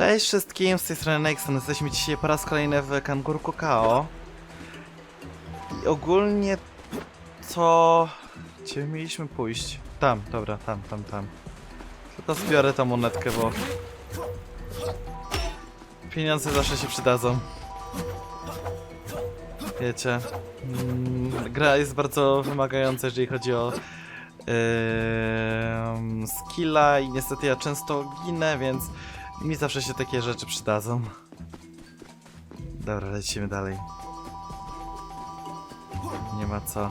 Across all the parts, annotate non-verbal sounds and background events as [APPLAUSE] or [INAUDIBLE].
Cześć wszystkim, z tej strony Nexon. Jesteśmy dzisiaj po raz kolejny w Kangurku Kao. I ogólnie to... Gdzie mieliśmy pójść? Tam, dobra, tam, tam, tam. Tylko zbiorę tą monetkę, bo... Pieniądze zawsze się przydadzą. Wiecie. Mm, gra jest bardzo wymagająca, jeżeli chodzi o Yy, skilla i niestety ja często ginę, więc mi zawsze się takie rzeczy przydadzą. Dobra, lecimy dalej. Nie ma co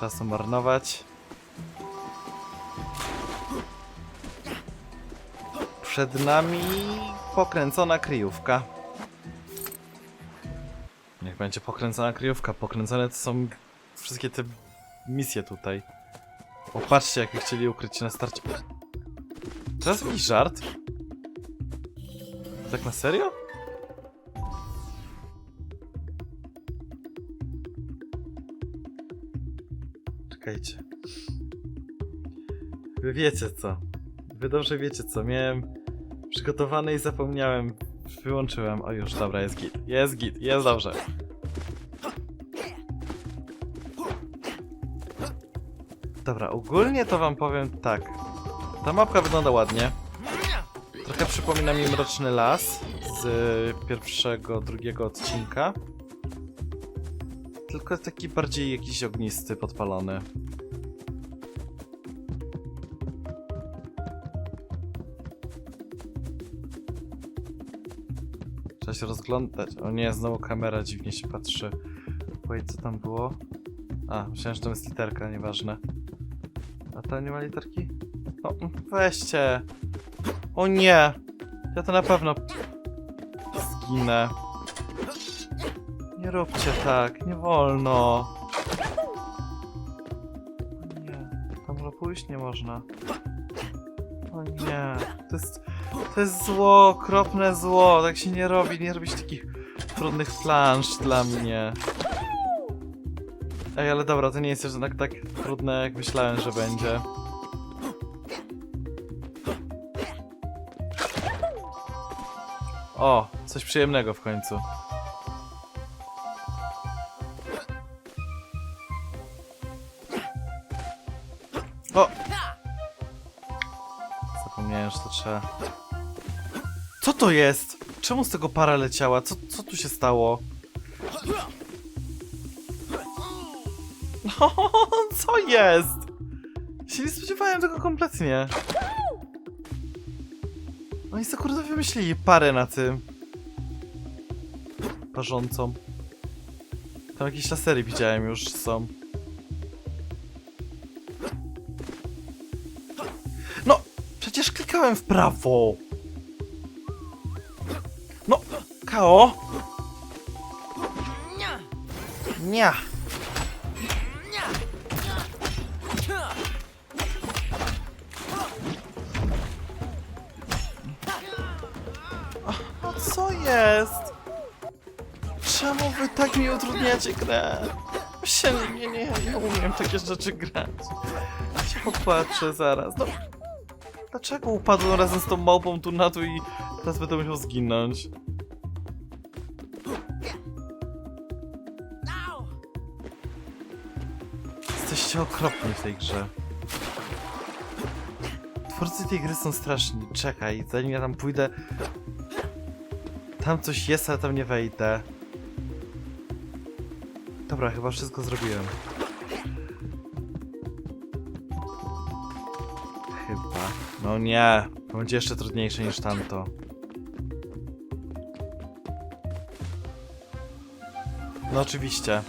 czasu marnować. Przed nami pokręcona kryjówka. Niech będzie pokręcona kryjówka. Pokręcone to są wszystkie te misje tutaj. Popatrzcie, jakby chcieli ukryć się na starcie. Teraz jakiś żart? Tak na serio? Czekajcie. Wy wiecie co. Wy dobrze wiecie co. Miałem przygotowane i zapomniałem. Wyłączyłem. O już, dobra, jest git. Jest git, jest dobrze. Dobra, ogólnie to wam powiem tak. Ta mapka wygląda ładnie. Trochę przypomina mi Mroczny Las z pierwszego, drugiego odcinka. Tylko taki bardziej jakiś ognisty, podpalony. Trzeba się rozglądać. O nie, znowu kamera dziwnie się patrzy. Wait, co tam było? A, myślałem, że to jest literka, nieważne. A ta nie ma literki? No, weźcie. O nie! Ja to na pewno zginę. Nie róbcie tak, nie wolno. O nie, tam pójść nie można. O nie, to jest, to jest zło, okropne zło, tak się nie robi, nie robić takich trudnych plansz dla mnie. Ej, ale dobra, to nie jest jeszcze tak, tak trudne, jak myślałem, że będzie. O, coś przyjemnego w końcu. O! Zapomniałem, że to trzeba... Co to jest? Czemu z tego para leciała? Co, co tu się stało? [LAUGHS] Co jest? Się nie spodziewałem tego kompletnie. Oni co kurde wymyślili parę na tym. Parzącą. Tam jakieś lasery widziałem już są. No! Przecież klikałem w prawo! No! Kao! Nie! Utrudniacie grę? Się, nie, nie, nie umiem takie rzeczy grać. Się popatrzę zaraz. No, dlaczego upadłem razem z tą małpą tu na tu i teraz będę musiał zginąć? Jesteście okropni w tej grze. Twórcy tej gry są straszni. Czekaj, zanim ja tam pójdę. Tam coś jest, ale tam nie wejdę. Dobra, chyba wszystko zrobiłem. Chyba. No nie, to będzie jeszcze trudniejsze niż tamto. No oczywiście.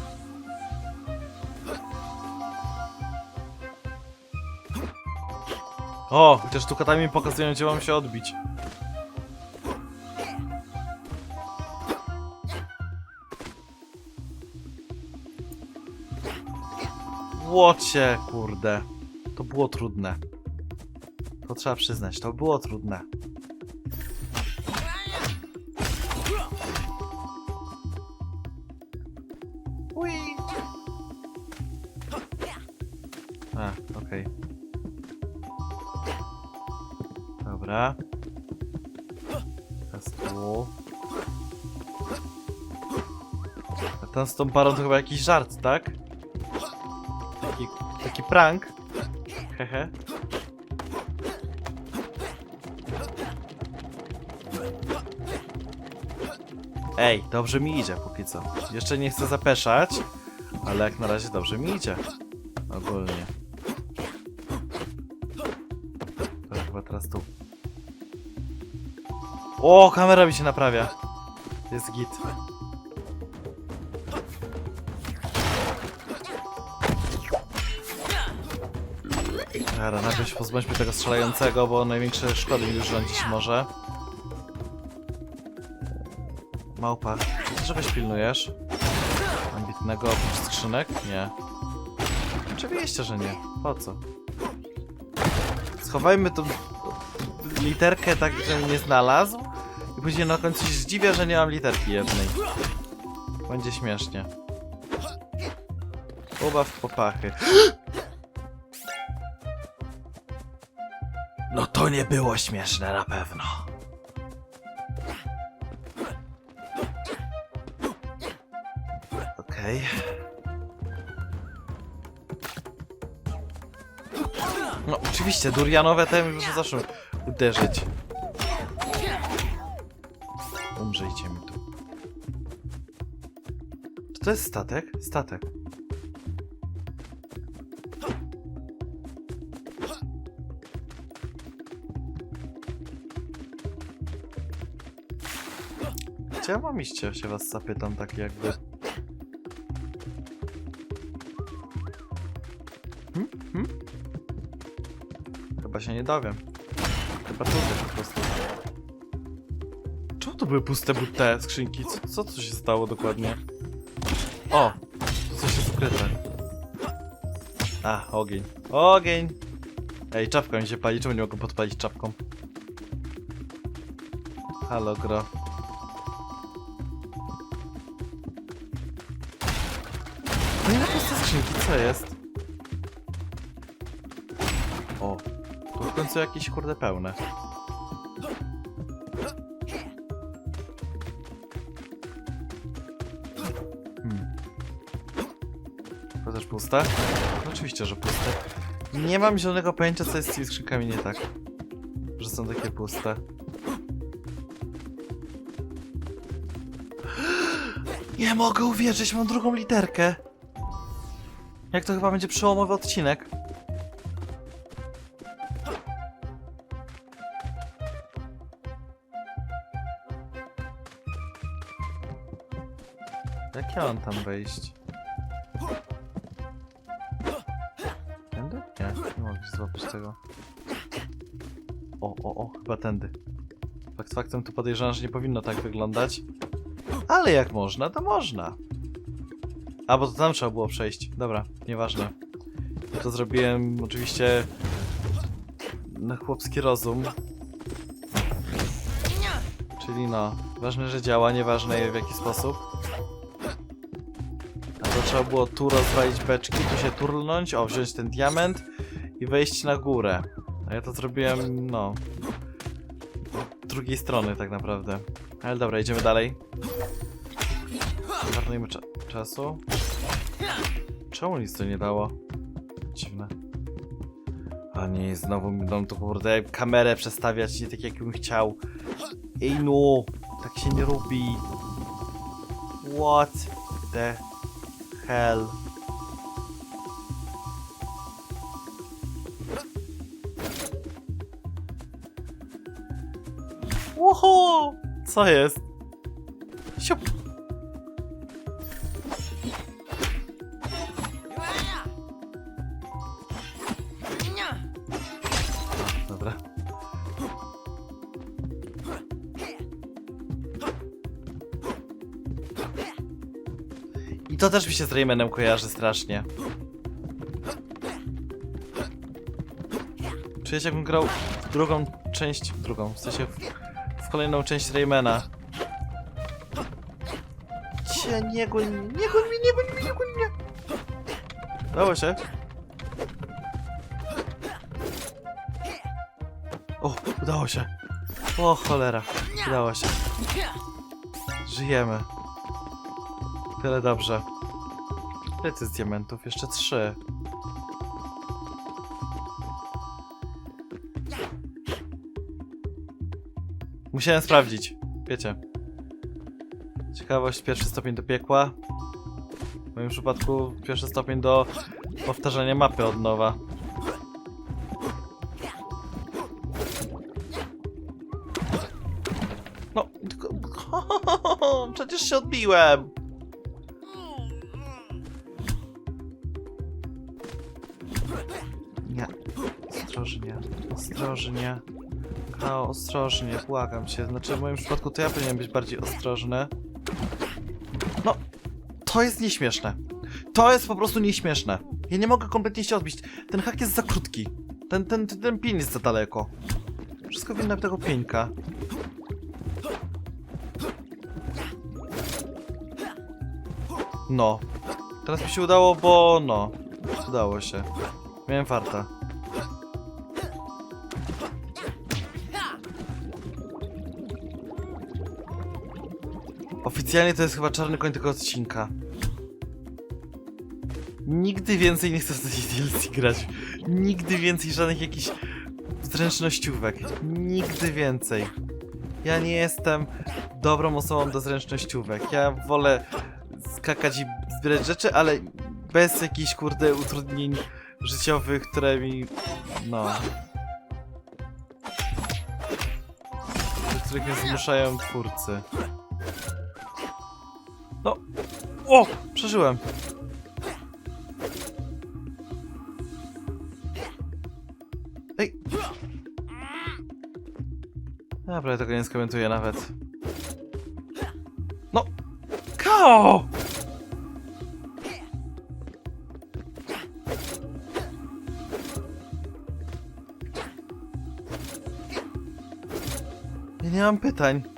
O, chociaż tu katami pokazują, gdzie mam się odbić. Łocie, kurde. To było trudne. To trzeba przyznać, to było trudne. Ui. Okej. Dobra. Teraz z tą parą to chyba jakiś żart, tak? Prank. Hehe. Ej, dobrze mi idzie póki co. Jeszcze nie chcę zapeszać, ale jak na razie dobrze mi idzie. Ogólnie. To chyba teraz tu. O, kamera mi się naprawia. Jest git. Dobra, najpierw pozbądźmy tego strzelającego, bo największe szkody mi już rządzić może. Małpa, czegoś pilnujesz? Ambitnego oprócz skrzynek? Nie. Oczywiście, że nie. Po co? Schowajmy tą literkę tak, żebym nie znalazł i później na końcu się zdziwię, że nie mam literki jednej. Będzie śmiesznie. Ubaw popachy. No to nie było śmieszne na pewno. Okej. No oczywiście, durianowe te już zaczną uderzyć. Umrzyjcie mi tu. To jest statek? Statek. Ja mam iść? Ja się was zapytam tak jakby. Hmm? Hmm? Chyba się nie dowiem. Chyba tutaj po prostu. Czemu to były puste te skrzynki? Co, co tu się stało dokładnie? O! Tu coś jest ukryte. A, ogień. Ogień! Ej, czapka mi się pali. Czemu nie mogę podpalić czapką? Halo, gro. Co jest? O, tu w końcu jakieś kurde pełne. Hmm. To też puste? No oczywiście, że puste. Nie mam zielonego pojęcia, co jest z tymi skrzynkami nie tak. Że są takie puste. [GASPS] Nie mogę uwierzyć, mam drugą literkę. Jak to chyba będzie przełomowy odcinek. Jak ja mam tam wejść? Tędy? Nie, nie mogę złapać tego. O, o, o, chyba tędy. Fakt faktem tu podejrzewam, że nie powinno tak wyglądać. Ale jak można, to można. A, bo to tam trzeba było przejść. Dobra, nieważne. Ja to zrobiłem oczywiście na chłopski rozum. Czyli no, ważne, że działa, nieważne w jaki sposób. A to trzeba było tu rozwalić beczki, tu się turlnąć, o, wziąć ten diament i wejść na górę. A ja to zrobiłem, no... Drugiej strony tak naprawdę. Ale dobra, idziemy dalej. Marnujmy cza czasu. Czemu nic to nie dało? Dziwne. A nie, znowu mi dam to kurde kamerę przestawiać nie tak jak bym chciał. Ej no, tak się nie robi. What the hell? Łoho! Co jest? Też mi się z Raymanem kojarzy strasznie. Czuję się jakbym grał w drugą część, w drugą, w sensie w, w kolejną część Raymana. Cie, nie goń, mnie, nie goń mnie, nie goń mnie, nie goń mnie. Dało się. O, udało się. O, cholera. Udało się. Żyjemy. Tyle dobrze. Ile to jest diamentów? Jeszcze trzy. Musiałem sprawdzić. Wiecie. Ciekawość, pierwszy stopień do piekła. W moim przypadku pierwszy stopień do powtarzania mapy od nowa. No, tylko... [LAUGHS] przecież się odbiłem. Ostrożnie. Kao, ostrożnie, błagam cię. Znaczy, w moim przypadku to ja powinienem być bardziej ostrożny. No, to jest nieśmieszne. To jest po prostu nieśmieszne. Ja nie mogę kompletnie się odbić. Ten hak jest za krótki. Ten, ten, ten, ten pin jest za daleko. Wszystko winno tego pieńka. No. Teraz mi się udało, bo no. Udało się. Miałem farta. Oficjalnie to jest chyba czarny koń tego odcinka. Nigdy więcej nie chcę w tej DLC grać. Nigdy więcej żadnych jakichś zręcznościówek. Nigdy więcej. Ja nie jestem dobrą osobą do zręcznościówek. Ja wolę skakać i zbierać rzeczy, ale bez jakichś kurde utrudnień życiowych, które mi... no... których mnie zmuszają twórcy. No. O! Przeżyłem. Ej. Dobra, ja tego nie skomentuję nawet. No! Kao! Nie mam pytań.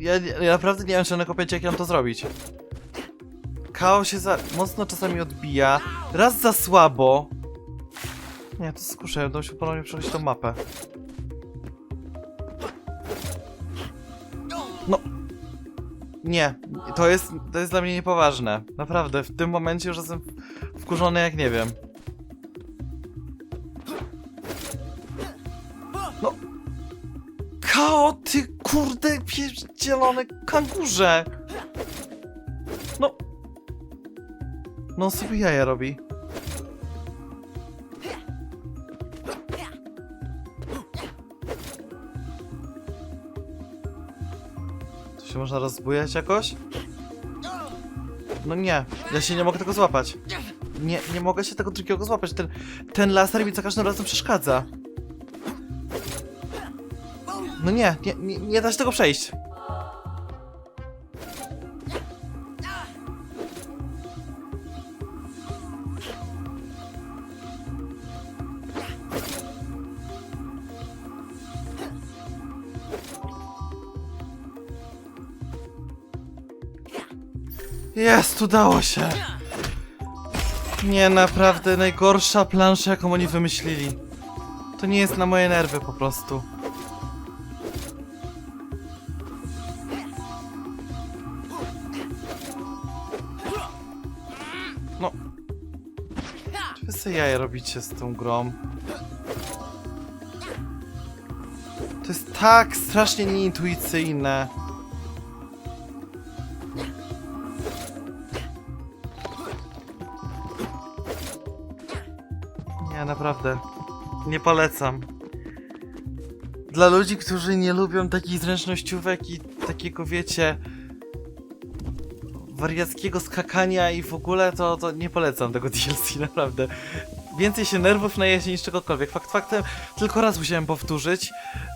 Ja, ja, naprawdę nie mam żadnego pojęcia, jak ja mam to zrobić. Kao się za mocno czasami odbija. Raz za słabo. Nie, to skuszę, będę musiał ponownie przejść tą mapę. No. Nie, to jest, to jest dla mnie niepoważne. Naprawdę, w tym momencie już jestem wkurzony jak nie wiem. Kurde pierdzielone kangurze! No. No sobie jaja robi. To się można rozbujać jakoś? No nie, ja się nie mogę tego złapać. Nie, nie mogę się tego drugiego złapać. Ten, ten laser mi za każdym razem przeszkadza. No nie, nie, nie, nie da się tego przejść. Jest, udało się. Nie, naprawdę najgorsza plansza, jaką oni wymyślili. To nie jest na moje nerwy po prostu. Jaja robicie z tą grą? To jest tak strasznie nieintuicyjne. Nie, naprawdę. Nie polecam. Dla ludzi, którzy nie lubią takich zręcznościówek i takiego, wiecie, wariackiego skakania i w ogóle, to, to nie polecam tego [LAUGHS] DLC, naprawdę. Więcej się nerwów najeździ niż czegokolwiek. Fakt faktem, tylko raz musiałem powtórzyć,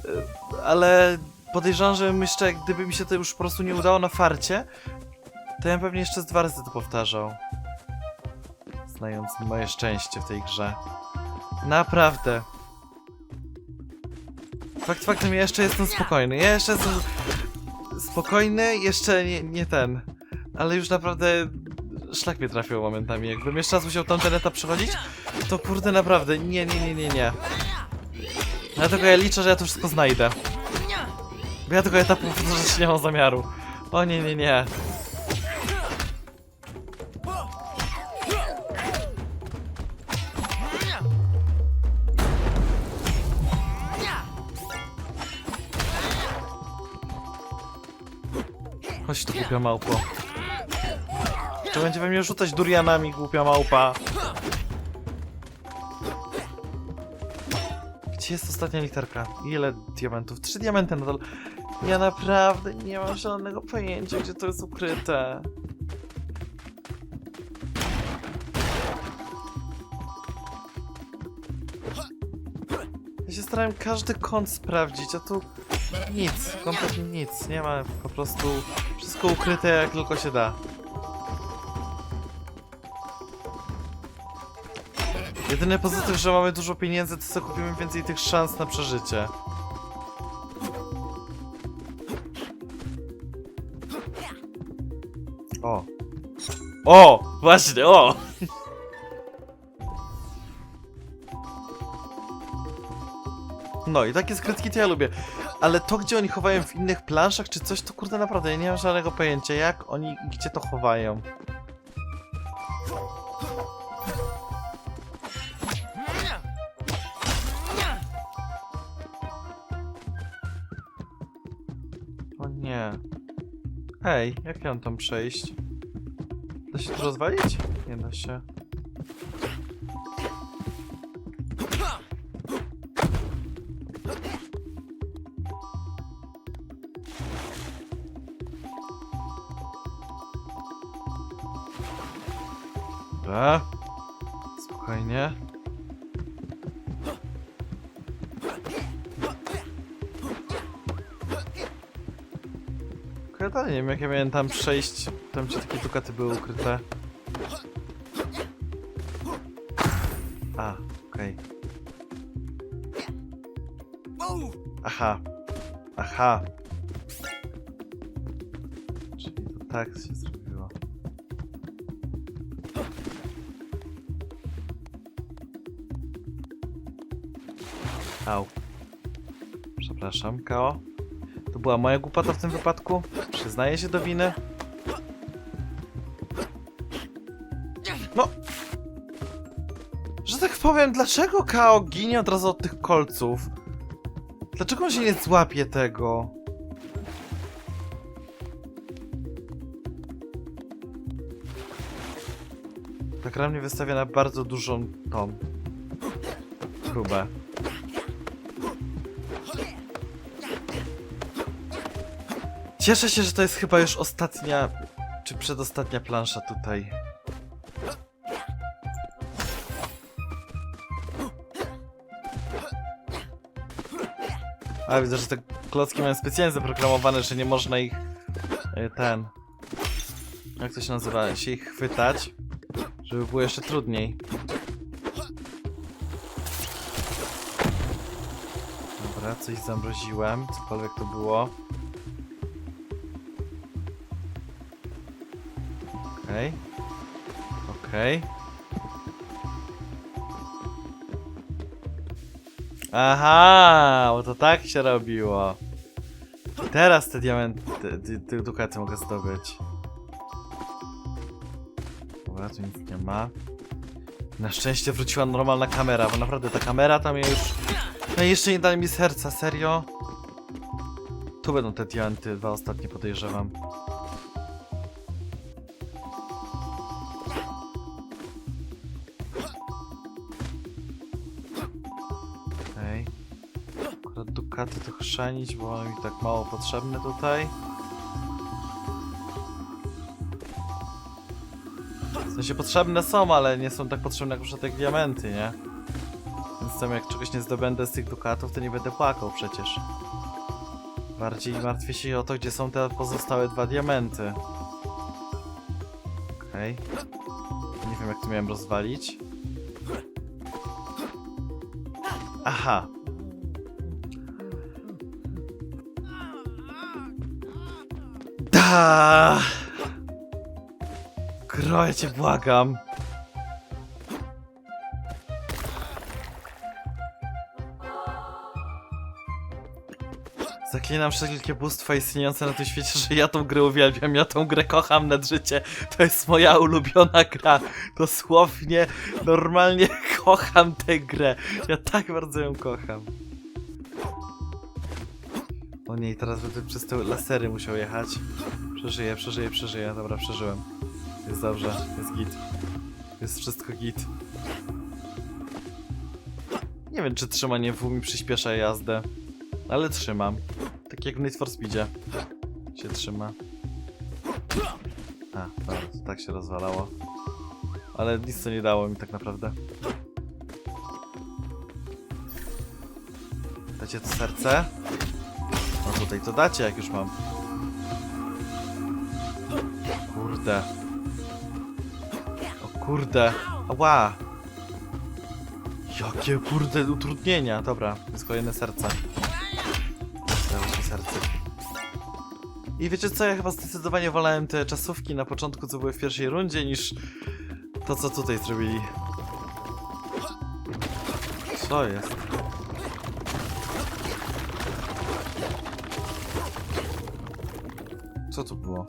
y, ale podejrzewam, że jeszcze gdyby mi się to już po prostu nie udało na farcie, to ja pewnie jeszcze z dwa razy to powtarzał. Znając moje szczęście w tej grze. Naprawdę. Fakt faktem, ja jeszcze jestem spokojny. Ja jeszcze jestem spokojny, jeszcze nie, nie ten. Ale już naprawdę szlak mnie trafił momentami. Jakbym jeszcze raz musiał tamten etap przechodzić, to kurde naprawdę, nie, nie, nie, nie, nie. Dlatego ja liczę, że ja to wszystko znajdę. Bo ja tego etapu że nie mam zamiaru. O nie, nie, nie. Chodź tu, głupia małpo. Czy będzie we mnie rzucać durianami, głupia małpa? Gdzie jest ostatnia literka? Ile diamentów? Trzy diamenty nadal. Ja naprawdę nie mam żadnego pojęcia, gdzie to jest ukryte. Ja się starałem każdy kąt sprawdzić, a tu nic, kompletnie nic. Nie ma po prostu wszystko ukryte jak tylko się da. Jedyny pozytyw, że mamy dużo pieniędzy, to sobie kupimy więcej tych szans na przeżycie. O. O! Właśnie, o! No i takie skrytki to ja lubię. Ale to, gdzie oni chowają w innych planszach czy coś, to kurde naprawdę, ja nie mam żadnego pojęcia, jak oni, gdzie to chowają. Hej, jak ja mam tam przejść? Da się tu rozwalić? Nie da się. Dalej nie jak ja miałem tam przejść. Tam gdzie takie dukaty były ukryte. A, okej. Aha. Aha. Czyli to tak się zrobiło. Au. Przepraszam, Kao. To była moja głupota w tym wypadku. Przyznaję się do winy. No! Że tak powiem, dlaczego Kao ginie od razu od tych kolców? Dlaczego on się nie złapie tego? Ta gra mnie wystawia na bardzo dużą tą próbę. Cieszę się, że to jest chyba już ostatnia, czy przedostatnia plansza tutaj. A widzę, że te klocki mają specjalnie zaprogramowane, że nie można ich e, ten. Jak to się nazywa? Się ich chwytać, żeby było jeszcze trudniej. Dobra, coś zamroziłem, cokolwiek to było. Okej. Okej. Aha, bo to tak się robiło. Teraz te diamenty, te, dukaty mogę zdobyć. Dobra, tu nic nie ma. Na szczęście wróciła normalna kamera, bo naprawdę ta kamera tam mnie już... No jeszcze nie dali mi serca, serio? Tu będą te diamenty, dwa ostatnie podejrzewam. Dukaty to chrzanić, bo one mi tak mało potrzebne tutaj. W sensie potrzebne są, ale nie są tak potrzebne jak na przykład diamenty, nie? Więc tam jak czegoś nie zdobędę z tych dukatów, to nie będę płakał przecież. Bardziej martwię się o to, gdzie są te pozostałe dwa diamenty. Okej. Nie wiem jak to miałem rozwalić. Aha. Da! Kroję cię, błagam. Zaklinam wszelkie bóstwa istniejące na tym świecie, że ja tą grę uwielbiam, ja tą grę kocham nad życie. To jest moja ulubiona gra. Dosłownie, normalnie [LAUGHS] kocham tę grę. Ja tak bardzo ją kocham. O nie, i teraz będę przez te lasery musiał jechać. Przeżyję, przeżyję, przeżyję. Dobra, przeżyłem. Jest dobrze, jest git. Jest wszystko git. Nie wiem, czy trzymanie W mi przyspiesza jazdę. Ale trzymam. Tak jak w Need for Speedzie. Się trzyma. A, dobra, tak się rozwalało. Ale nic to nie dało mi tak naprawdę. Dacie to serce? Tutaj to dacie, jak już mam. Kurde. O kurde. Ała. Jakie kurde utrudnienia. Dobra, jest kolejne serce. Dało mi serce. I wiecie co, ja chyba zdecydowanie wolałem te czasówki na początku, co były w pierwszej rundzie, niż to, co tutaj zrobili. Co jest? Co tu było?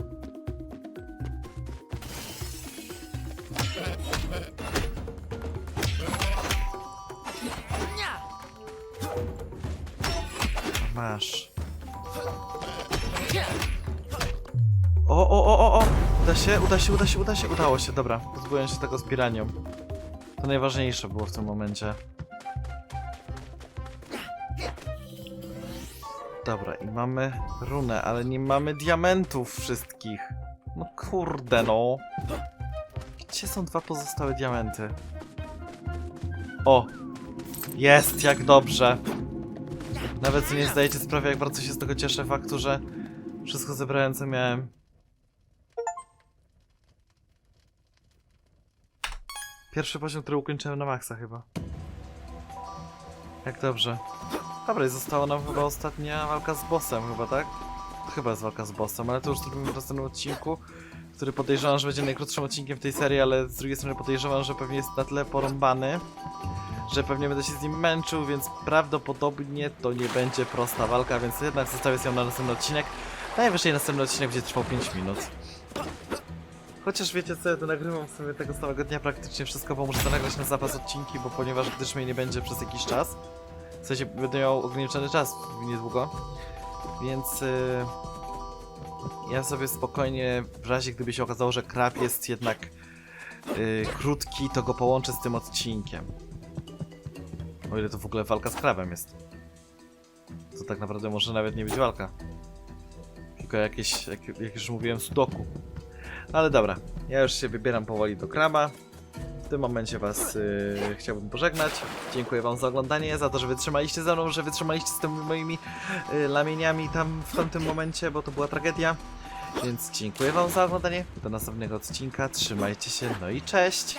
Masz. O, o, o, o, o! Uda się, uda się, uda się, uda się, udało się, dobra. Pozbyłem się tego z. To najważniejsze było w tym momencie. Dobra, i mamy runę, ale nie mamy diamentów wszystkich. No kurde, no. Gdzie są dwa pozostałe diamenty? O! Jest, jak dobrze. Nawet nie zdajecie sprawy, jak bardzo się z tego cieszę faktu, że wszystko zebrałem, co miałem. Pierwszy poziom, który ukończyłem na maksa chyba. Jak dobrze. Dobra, i została nam chyba ostatnia walka z bossem chyba, tak? Chyba jest walka z bossem, ale to już zrobimy w następnym odcinku, który podejrzewam, że będzie najkrótszym odcinkiem w tej serii, ale z drugiej strony podejrzewam, że pewnie jest na tyle porąbany, że pewnie będę się z nim męczył, więc prawdopodobnie to nie będzie prosta walka, więc jednak zostawię ją na następny odcinek. Najwyżej następny odcinek będzie trwał 5 minut. Chociaż wiecie co, ja to nagrywam sobie tego samego dnia praktycznie wszystko, bo muszę to nagrać na zapas odcinki, bo ponieważ gdyż mnie nie będzie przez jakiś czas, w sensie będę miał ograniczony czas niedługo, więc yy, ja sobie spokojnie, w razie gdyby się okazało, że krab jest jednak yy, krótki, to go połączę z tym odcinkiem. O ile to w ogóle walka z krabem jest. To tak naprawdę może nawet nie być walka. Tylko jakieś, jak, jak już mówiłem, sudoku. Ale dobra, ja już się wybieram powoli do kraba. W tym momencie was yy, chciałbym pożegnać. Dziękuję wam za oglądanie, za to, że wytrzymaliście ze mną, że wytrzymaliście z tymi moimi yy, lamieniami tam w tamtym momencie, bo to była tragedia. Więc dziękuję wam za oglądanie. Do następnego odcinka. Trzymajcie się, no i cześć!